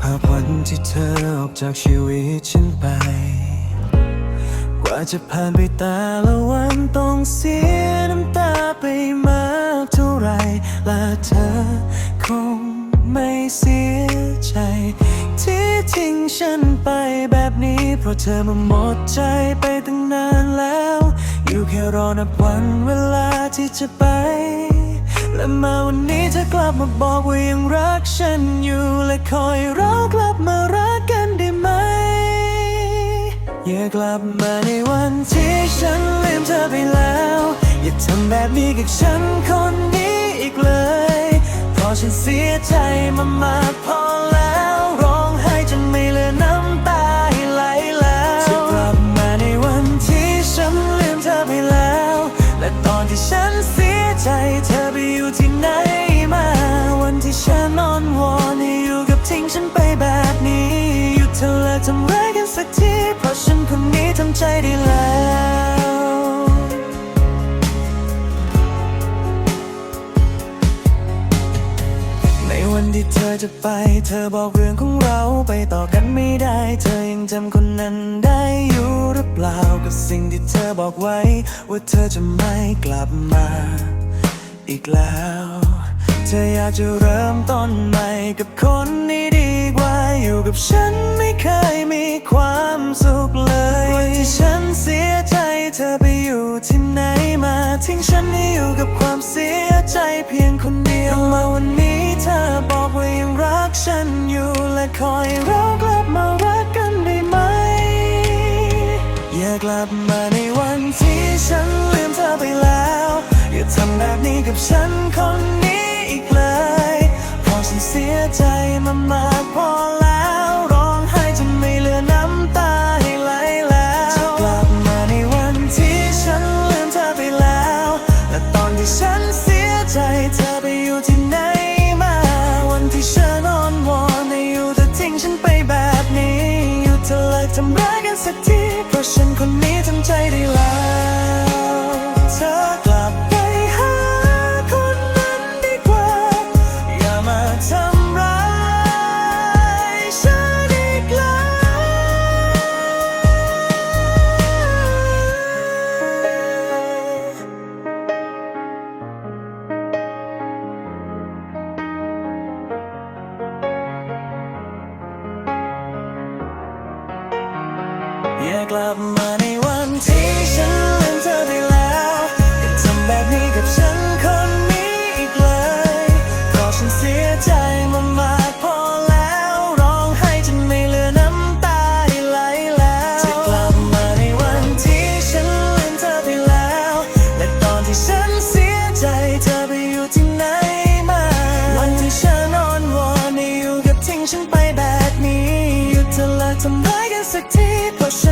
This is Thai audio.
ภาพวันที่เธอออกจากชีวิตฉันไป กว่าจะผ่านไปแต่ละวันต้องเสียน้ำตาไปมากเท่าไร และเธอคงไม่เสียใจ ที่ทิ้งฉันไปแบบนี้ เพราะเธอมาหมดใจไปตั้งนานแล้ว อยู่แค่รอนับวันเวลาที่จะไป และมาวันนี้เธอกลับมาบอกว่ายังรักฉันอยู่และคอยเรากลับมารักกันได้ไหม อย่ากลับมาในวันที่ฉันลืมเธอไปแล้ว อย่าทำแบบนี้กับฉันคนนี้อีกเลย เพราะฉันเสียใจมามากพอแล้ว ฉันไปแบบนี้ หยุดเธอและทำร้ายกันสักที เพราะฉันคนนี้ทำใจได้แล้วในวันที่เธอจะไป เธอบอกเรื่องของเราไปต่อกันไม่ได้ เธอยังจำคนนั้นได้อยู่หรือเปล่ากับสิ่งที่เธอบอกไว้ ว่าเธอจะไม่กลับมา อีกแล้ว เธออยากจะเริ่มต้นใหม่กับคนนี้ กับฉันไม่เคยมีความสุขเลยวันที่ฉันเสียใจเธอไปอยู่ที่ไหนมาทิ้งฉันให้อยู่กับความเสียใจเพียงคนเดียวมาวันนี้เธอบอกว่ายังรักฉันอยู่และคอยเรากลับมารักกันได้ไหม อย่ากลับมาในวันที่ฉันลืมเธอไปแล้ว อย่าทำแบบนี้กับฉันคนนี้อีกเลยเพราะฉันเสียใจมามากพอ ฉันเสียใจเธอไปอยู่ที่ไหนมา วันที่ฉันอ้อนวอนให้อยู่แต่ทิ้งฉันไปแบบนี้ อยู่เธอเลิกทำร้ายกันสักทีเพราะฉัน ยกลับมาในวันที่ฉันเล่นเธอไปแล้วอย่ทำแบบนี้กับฉันคนนี้อีกเลยเพราะฉันเสียใจมามากพอแล้วร้องไห้จนไม่เหลือน้ำตาไหลแล้วจะกลับมาในวันที่ฉันเล่นเธอไปแล้ว และตอนที่ฉันเสียใจเธอไปอยู่ที่ไหนมาวันที่ฉันอ่อนวอนอยู่กับทิ้งฉันไปแบบนี้หยุดเธอและทำร้ายกันสักทีเพราะฉัน